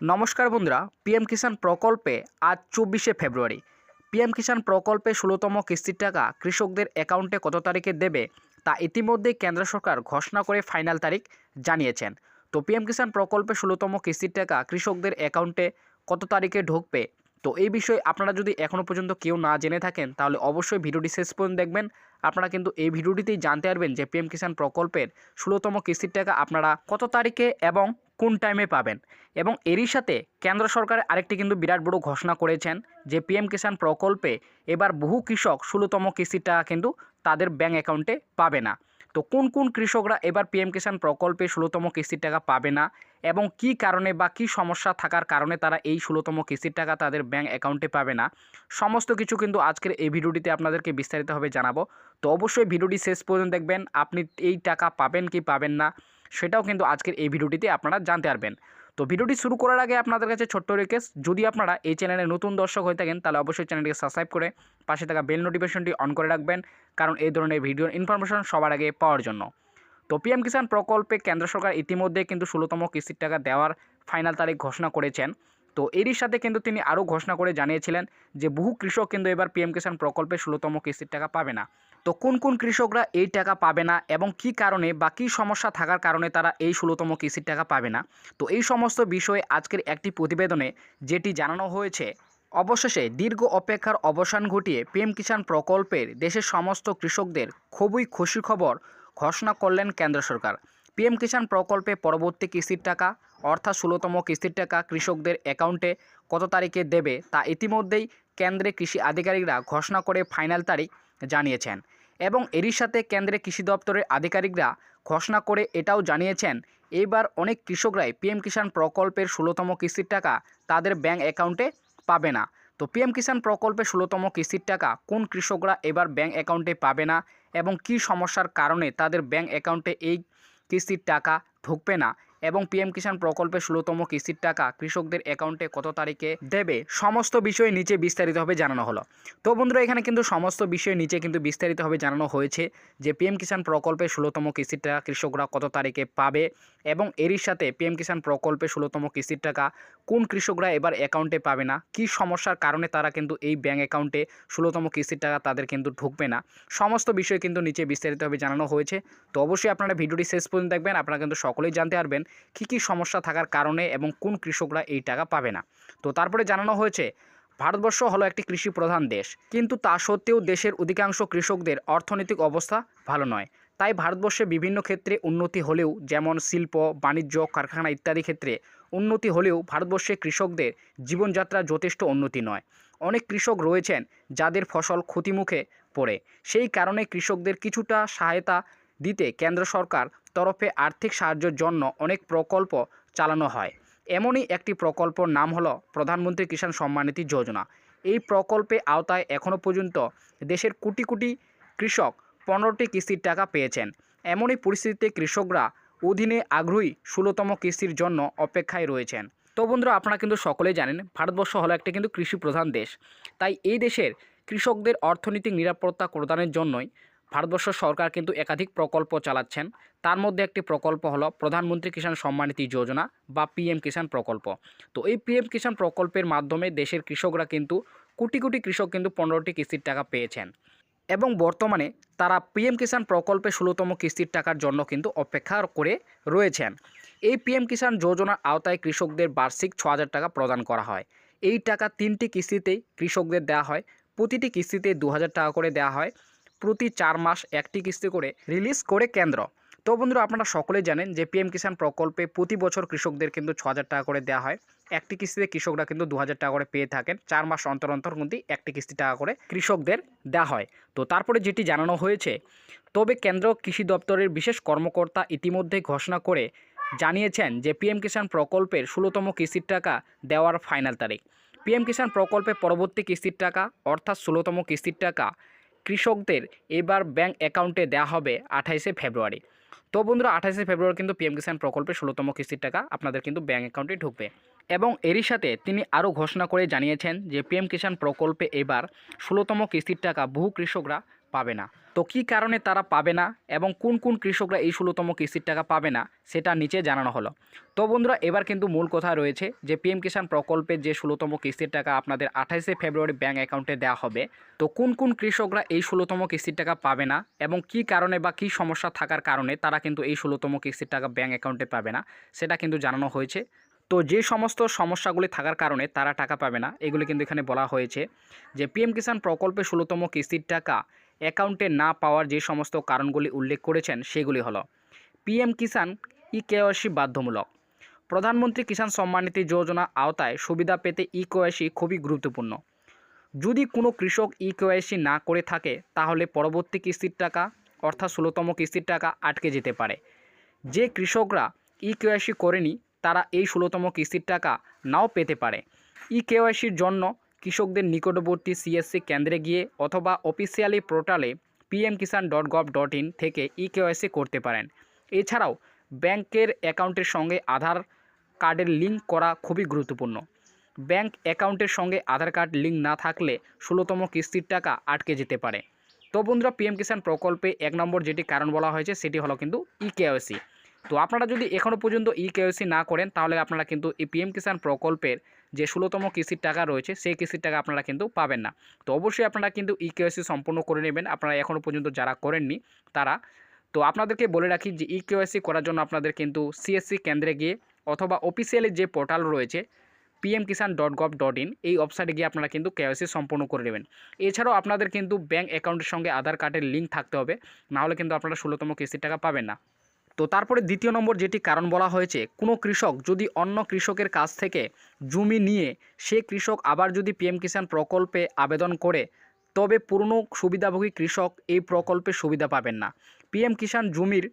নমস্কার বন্ধুরা, পিএম কিষাণ প্রকল্পে আজ চব্বিশে ফেব্রুয়ারি। পিএম কিষাণ প্রকল্পে ষোলোতম কিস্তির টাকা কৃষকদের অ্যাকাউন্টে কত তারিখে দেবে তা ইতিমধ্যেই কেন্দ্র সরকার ঘোষণা করে ফাইনাল তারিখ জানিয়েছেন। তো পিএম কিষাণ প্রকল্পে ষোলোতম কিস্তির টাকা কৃষকদের অ্যাকাউন্টে কত তারিখে ঢুকবে? তো এই বিষয়ে আপনারা যদি এখনও পর্যন্ত কেউ না জেনে থাকেন, তাহলে অবশ্যই ভিডিওটি শেষ পর্যন্ত দেখবেন। আপনারা কিন্তু এই ভিডিওটিতেই জানতে পারবেন যে পিএম কিষাণ প্রকল্পের ষোলোতম কিস্তির টাকা আপনারা কত তারিখে এবং কোন টাইমে পাবেন। এবং এরই সাথে কেন্দ্র সরকার আরেকটি কিন্তু বিরাট বড় ঘোষণা করেছেন যে পিএম কিষাণ প্রকল্পে এবার বহু কৃষক ষোলোতম কিস্তির টাকা কিন্তু তাদের ব্যাঙ্ক অ্যাকাউন্টে পাবে না। তো কোন কোন কৃষকরা এবার পিএম কিষাণ প্রকল্পে ষোলোতম কিস্তির টাকা পাবে না? এবং কি কারণে বা কি সমস্যা থাকার কারণে তারা এই ষোলোতম কিস্তির টাকা তাদের ব্যাঙ্ক অ্যাকাউন্টে পাবে না? সমস্ত কিছু কিন্তু আজকের এই ভিডিওটিতে আপনাদেরকে বিস্তারিতভাবে জানাব। তো অবশ্যই ভিডিওটি শেষ পর্যন্ত দেখবেন। আপনি এই টাকা পাবেন কি পাবেন না, সেটাও কিন্তু আজকের এই ভিডিওটিতে আপনারা জানতে পারবেন। তো ভিডিওটি শুরু করার আগে আপনাদের কাছে ছোট্ট রিকোয়েস্ট যদি আপনারা এই চ্যানেলে নতুন দর্শক হয়ে থাকেন, তাহলে অবশ্যই চ্যানেলটিকে সাবস্ক্রাইব করে পাশে থাকা বেল নোটিফিকেশনটি অন করে রাখবেন, কারণ এই ধরনের ভিডিওর ইনফরমেশন সবার আগে পাওয়ার জন্য। তো পিএম কিষাণ প্রকল্পে কেন্দ্র সরকার ইতিমধ্যে কিন্তু ষোলোতম কিস্তির টাকা দেওয়ার ফাইনাল তারিখ ঘোষণা করেছেন। তো এরই সাথে কিন্তু তিনি আরও ঘোষণা করে জানিয়েছিলেন যে বহু কৃষক কিন্তু এবার পিএম কিষাণ প্রকল্পে ষোলোতম কিস্তির টাকা পাবে না। তো কোন কোন কৃষকরা এই টাকা পাবে না এবং কি কারণে বা কী সমস্যা থাকার কারণে তারা এই ষোলোতম কিস্তির টাকা পাবে না? তো এই সমস্ত বিষয়ে আজকের একটি প্রতিবেদনে যেটি জানানো হয়েছে, অবশেষে দীর্ঘ অপেক্ষার অবসান ঘটিয়ে পিএম কিষাণ প্রকল্পের দেশের সমস্ত কৃষকদের খুবই খুশি খবর ঘোষণা করলেন কেন্দ্র সরকার। পিএম কিষাণ প্রকল্পে পরবর্তী কিস্তির টাকা, অর্থাৎ ষোলোতম কিস্তির টাকা কৃষকদের অ্যাকাউন্টে কত তারিখে দেবে তা ইতিমধ্যেই কেন্দ্রে কৃষি আধিকারিকরা ঘোষণা করে ফাইনাল তারিখ জানিয়েছেন এবং এরই সাথে কেন্দ্রের কৃষি দপ্তরের আধিকারিকরা ঘোষণা করে এটাও জানিয়েছেন এইবার অনেক কৃষকরাই পিএম কিষাণ প্রকল্পের ষোলোতম কিস্তির টাকা তাদের ব্যাঙ্ক অ্যাকাউন্টে পাবে না। তো পিএম কিষাণ প্রকল্পে ষোলোতম কিস্তির টাকা কোন কৃষকরা এবার ব্যাঙ্ক অ্যাকাউন্টে পাবে না এবং কি সমস্যার কারণে তাদের ব্যাঙ্ক অ্যাকাউন্টে এই কিস্তির টাকা ঢুকবে না? এবং পিএম কিষাণ প্রকল্পে ষোলোতম কিস্তির টাকা কৃষকদের অ্যাকাউন্টে কত তারিখে দেবে সমস্ত বিষয় নিচে বিস্তারিতভাবে জানানো হলো। তো বন্ধুরা, এখানে কিন্তু সমস্ত বিষয় নিচে কিন্তু বিস্তারিতভাবে জানানো হয়েছে যে পিএম কিষাণ প্রকল্পে ষোলোতম কিস্তির টাকা কৃষকরা কত তারিখে পাবে এবং এরই সাথে পিএম কিষাণ প্রকল্পে ষোলোতম কিস্তির টাকা কোন কৃষকরা এবার অ্যাকাউন্টে পাবে না, কি সমস্যার কারণে তারা কিন্তু এই ব্যাঙ্ক অ্যাকাউন্টে ষোলোতম কিস্তির টাকা তাদের কিন্তু ঢুকবে না, সমস্ত বিষয় কিন্তু নিচে বিস্তারিতভাবে জানানো হয়েছে। তো অবশ্যই আপনারা ভিডিওটি শেষ পর্যন্ত দেখবেন, আপনারা কিন্তু সকলেই জানতে পারবেন কী কি সমস্যা থাকার কারণে এবং কোন কৃষকরা এই টাকা পাবে না। তো তারপরে জানানো হয়েছে, ভারতবর্ষ হলো একটি কৃষি প্রধান দেশ। কিন্তু তা সত্ত্বেও দেশের অধিকাংশ কৃষকদের অর্থনৈতিক অবস্থা ভালো নয়। তাই ভারতবর্ষে বিভিন্ন ক্ষেত্রে উন্নতি হলেও, যেমন শিল্প, বাণিজ্য, কারখানা ইত্যাদি ক্ষেত্রে উন্নতি হলেও ভারতবর্ষে কৃষকদের জীবনযাত্রা যথেষ্ট উন্নতি নয়। অনেক কৃষক রয়েছেন যাদের ফসল ক্ষতিমুখে পড়ে। সেই কারণে কৃষকদের কিছুটা সহায়তা দিতে কেন্দ্র সরকার তরফে আর্থিক সাহায্যের জন্য অনেক প্রকল্প চালানো হয়। এমনই একটি প্রকল্পর নাম হলো প্রধানমন্ত্রী কিষাণ সম্মানিধি যোজনা। এই প্রকল্পে আওতায় এখনও পর্যন্ত দেশের কোটি কোটি কৃষক পনেরোটি কিস্তির টাকা পেয়েছেন। এমনই পরিস্থিতিতে কৃষকরা অধীনে আগ্রহী ষোলোতম কিস্তির জন্য অপেক্ষায় রয়েছেন। তো বন্ধুরা, আপনারা কিন্তু সকলেই জানেন, ভারতবর্ষ হলো একটা কিন্তু কৃষি প্রধান দেশ। তাই এই দেশের কৃষকদের অর্থনৈতিক নিরাপত্তা প্রদানের জন্যই ভারতবর্ষ সরকার কিন্তু একাধিক প্রকল্প চালাচ্ছেন। তার মধ্যে একটি প্রকল্প হলো প্রধানমন্ত্রী কিষাণ সম্মানিধি যোজনা বা পিএম কিষাণ প্রকল্প। তো এই পিএম কিষাণ প্রকল্পের মাধ্যমে দেশের কৃষকরা কিন্তু, কোটি কোটি কৃষক কিন্তু পনেরোটি কিস্তির টাকা পেয়েছেন। এবং বর্তমানে তারা পিএম কিষাণ প্রকল্পে ষোলোতম কিস্তির টাকার জন্য কিন্তু অপেক্ষা করে রয়েছেন। এই পিএম কিষাণ যোজনার আওতায় কৃষকদের বার্ষিক ছ টাকা প্রদান করা হয়। এই টাকা তিনটি কিস্তিতেই কৃষকদের দেওয়া হয়। প্রতিটি কিস্তিতে দু হাজার টাকা করে দেওয়া হয়। প্রতি চার মাস একটি কিস্তি করে রিলিজ করে কেন্দ্র। তো বন্ধুরা, আপনারা সকলেই জানেন যে পিএম কিষাণ প্রকল্পে প্রতি বছর কৃষকদের কিন্তু ছ টাকা করে দেওয়া হয়। একটি কিস্তিতে কৃষকরা কিন্তু দু হাজার টাকা করে পেয়ে থাকেন। চার মাস অন্তর অন্তর কিন্তু একটি কিস্তি টাকা করে কৃষকদের দেওয়া হয়। তো তারপরে যেটি জানানো হয়েছে, তবে কেন্দ্র কৃষি দপ্তরের বিশেষ কর্মকর্তা ইতিমধ্যে ঘোষণা করে জানিয়েছেন যে পিএম কিষাণ প্রকল্পের ষোলোতম কিস্তির টাকা দেওয়ার ফাইনাল তারিখ। পিএম কিষাণ প্রকল্পে পরবর্তী কিস্তির টাকা, অর্থাৎ ষোলোতম কিস্তির টাকা কৃষকদের এবার ব্যাংক অ্যাকাউন্টে দেওয়া হবে আঠাইশে ফেব্রুয়ারি। তো বন্ধুরা, আঠাইশে ফেব্রুয়ারি কিন্তু পিএম কিষাণ প্রকল্পে ষোলোতম কিস্তির টাকা আপনাদের কিন্তু ব্যাঙ্ক অ্যাকাউন্টে ঢুকবে। এবং এরই সাথে তিনি আরও ঘোষণা করে জানিয়েছেন যে পিএম কিষাণ প্রকল্পে এবার ষোলোতম কিস্তির টাকা বহু কৃষকরা পাবে না। তো কী কারণে তারা পাবে না এবং কোন কোন কৃষকরা এই ষোলোতম কিস্তির টাকা পাবে না, সেটা নিচে জানানো হলো। তো বন্ধুরা, এবার কিন্তু মূল কথা রয়েছে যে পিএম কিষাণ প্রকল্পের যে ষোলোতম কিস্তির টাকা আপনাদের আঠাইশে ফেব্রুয়ারি ব্যাঙ্ক অ্যাকাউন্টে দেওয়া হবে, তো কোন কোন কৃষকরা এই ষোলোতম কিস্তির টাকা পাবে না এবং কি কারণে বা কী সমস্যা থাকার কারণে তারা কিন্তু এই ষোলোতম কিস্তির টাকা ব্যাঙ্ক অ্যাকাউন্টে পাবে না, সেটা কিন্তু জানানো হয়েছে। তো যে সমস্ত সমস্যাগুলি থাকার কারণে তারা টাকা পাবে না, এগুলি কিন্তু এখানে বলা হয়েছে যে পিএম কিষাণ প্রকল্পে ষোলোতম কিস্তির টাকা অ্যাকাউন্টে না পাওয়ার যে সমস্ত কারণগুলি উল্লেখ করেছেন, সেগুলি হলো, পিএম কিষাণ ই কেওয়াইসি বাধ্যমূলক, প্রধানমন্ত্রী কিষাণ সম্মানিধি যোজনা আওতায় সুবিধা পেতে ই কেওয়াইসি খুবই গুরুত্বপূর্ণ। যদি কোনো কৃষক ই কেওয়াইসি না করে থাকে, তাহলে পরবর্তী কিস্তির টাকা, অর্থাৎ ষোলোতম কিস্তির টাকা আটকে যেতে পারে। যে কৃষকরা ই কেওয়াইসি করেনি, তারা এই ষোলোতম কিস্তির টাকা নাও পেতে পারে। ই কেওয়াইসির জন্য কৃষকদের নিকটবর্তী সিএসসি কেন্দ্রে গিয়ে অথবা অফিসিয়ালি পোর্টালে PM Kisan dot gov dot in থেকে ই কেওয়াইসি করতে পারেন। এছাড়াও ব্যাংকের অ্যাকাউন্টের সঙ্গে আধার কার্ডের লিঙ্ক করা খুবই গুরুত্বপূর্ণ। ব্যাংক অ্যাকাউন্টের সঙ্গে আধার কার্ড লিঙ্ক না থাকলে ষোলোতম কিস্তির টাকা আটকে যেতে পারে। তো বন্ধুরা পিএম কিষাণ প্রকল্পে এক নম্বর যেটি কারণ বলা হয়েছে, সেটি হলো কিন্তু ই কেওয়াইসি তো আপনারা যদি এখনও পর্যন্ত ই কেওয়াইসি না করেন, তাহলে আপনারা কিন্তু এই পিএম কিষাণ প্রকল্পের যে ষোলোতম কিস্তির টাকা রয়েছে, সেই কিস্তির টাকা আপনারা কিন্তু পাবেন না। তো অবশ্যই আপনারা কিন্তু ই কেওয়াইসি সম্পূর্ণ করে নেবেন, আপনারা এখনও পর্যন্ত যারা করেননি, তারা। তো আপনাদেরকে বলে রাখি যে ই কেওয়াইসি করার জন্য আপনাদের কিন্তু সিএসসি কেন্দ্রে গিয়ে অথবা অফিসিয়ালি যে পোর্টাল রয়েছে PM Kisan dot gov dot in এই ওয়েবসাইটে গিয়ে আপনারা কিন্তু কেওয়াইসি সম্পূর্ণ করে নেবেন। এছাড়াও আপনাদের কিন্তু ব্যাঙ্ক অ্যাকাউন্টের সঙ্গে আধার কার্ডের লিঙ্ক থাকতে হবে, নাহলে কিন্তু আপনারা ষোলোতম কিস্তির টাকা পাবেন না। তো তারপরে দ্বিতীয় নম্বর যেটি কারণ বলা হয়েছে, কোনো কৃষক যদি অন্য কৃষকের কাছ থেকে জমি নিয়ে সে কৃষক আবার যদি পিএম কিষাণ প্রকল্পে আবেদন করে, তবে পুরনো সুবিধাভোগী কৃষক এই প্রকল্পে সুবিধা পাবেন না। পিএম কিষাণ জমির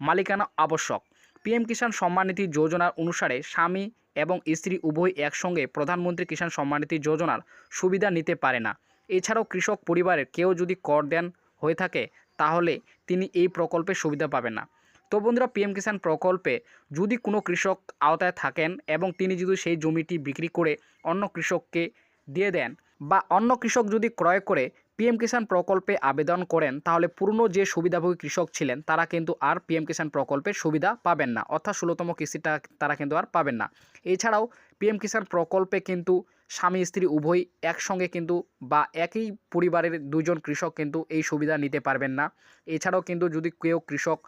মালিকানা আবশ্যক। পিএম কিষাণ সম্মানিধি যোজনার অনুসারে স্বামী এবং স্ত্রী উভয় একসঙ্গে প্রধানমন্ত্রী কিষাণ সম্মানিধি যোজনার সুবিধা নিতে পারে না। এছাড়াও কৃষক পরিবারের কেউ যদি কর দেন হয়ে থাকে, তাহলে তিনি এই প্রকল্পে সুবিধা পাবেন না। তো বন্ধুরা পিএম কিষাণ প্রকল্পে যদি কোনো কৃষক আওতায় থাকেন এবং তিনি যদি সেই জমিটি বিক্রি করে অন্য কৃষককে দিয়ে দেন বা অন্য কৃষক যদি ক্রয় করে পিএম কিষাণ প্রকল্পে আবেদন করেন, তাহলে পুরনো যে সুবিধাভোগী কৃষক ছিলেন, তারা কিন্তু আর পিএম কিষাণ প্রকল্পের সুবিধা পাবেন না। অর্থাৎ ষোলোতম কিস্তিটা তারা কিন্তু আর পাবেন না। এছাড়াও পিএম কিষাণ প্রকল্পে কিন্তু স্বামী, স্ত্রী উভয় একসঙ্গে কিন্তু বা একই পরিবারের দুজন কৃষক কিন্তু এই সুবিধা নিতে পারবেন না। এছাড়াও কিন্তু যদি কেউ কৃষক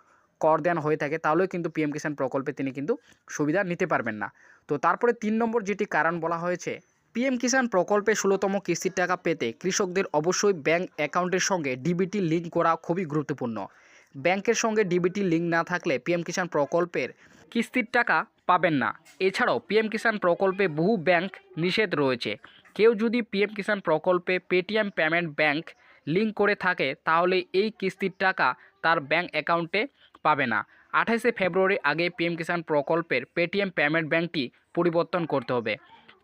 কর দেন হয়ে থাকে, তাহলেও কিন্তু পিএম কিষাণ প্রকল্পে তিনি কিন্তু সুবিধা নিতে পারবেন না। তো তারপরে তিন নম্বর যেটি কারণ বলা হয়েছে পিএম কিষাণ প্রকল্পে ষোলোতম কিস্তির টাকা পেতে কৃষকদের অবশ্যই ব্যাংক অ্যাকাউন্টের সঙ্গে ডিবিটি লিঙ্ক করা খুবই গুরুত্বপূর্ণ। ব্যাংকের সঙ্গে ডিবিটি লিঙ্ক না থাকলে পিএম কিষাণ প্রকল্পের কিস্তির টাকা পাবেন না। এছাড়াও পিএম কিষাণ প্রকল্পে বহু ব্যাংক নিষেধ রয়েছে। কেউ যদি পিএম কিষাণ প্রকল্পে পেটিএম পেমেন্ট ব্যাংক লিঙ্ক করে থাকে, তাহলে এই কিস্তির টাকা তার ব্যাংক অ্যাকাউন্টে পাবে না। আঠাশে ফেব্রুয়ারি আগে পিএম কিষাণ প্রকল্পের পেটিএম পেমেন্ট ব্যাঙ্কটি পরিবর্তন করতে হবে।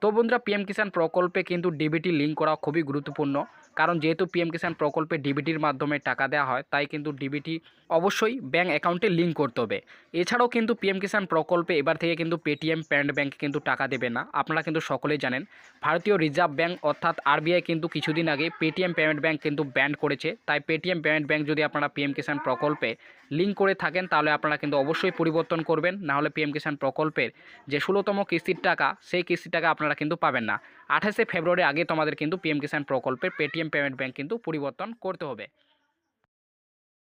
তো বন্ধুরা, পিএম কিষাণ প্রকল্পে কিন্তু ডিবিটি লিঙ্ক করা খুবই গুরুত্বপূর্ণ। কারণ যেহেতু পিএম কিষাণ প্রকল্পে ডিবিটির মাধ্যমে টাকা দেওয়া হয়, তাই কিন্তু ডিবিটি অবশ্যই ব্যাঙ্ক অ্যাকাউন্টে লিঙ্ক করতে হবে। এছাড়াও কিন্তু পিএম কিষাণ প্রকল্পে এবার থেকে কিন্তু পেটিএম প্যান্ট ব্যাংক কিন্তু টাকা দেবে না। আপনারা কিন্তু সকলেই জানেন, ভারতীয় রিজার্ভ ব্যাঙ্ক অর্থাৎ আরবিআই কিন্তু কিছুদিন আগে পেটিএম পেমেন্ট ব্যাঙ্ক কিন্তু ব্যান করেছে। তাই পেটিএম পেমেন্ট ব্যাঙ্ক যদি আপনারা পিএম কিষাণ প্রকল্পে লিঙ্ক করে থাকেন, তাহলে আপনারা কিন্তু অবশ্যই পরিবর্তন করবেন। নাহলে পিএম কিষাণ প্রকল্পের যে ষোলোতম কিস্তির টাকা, সেই কিস্তির টাকা আপনারা কিন্তু পাবেন না। আঠাশে ফেব্রুয়ারি আগে তোমাদের কিন্তু পিএম কিষাণ প্রকল্পের পেটিএম পেমেন্ট ব্যাঙ্ক কিন্তু পরিবর্তন করতে হবে।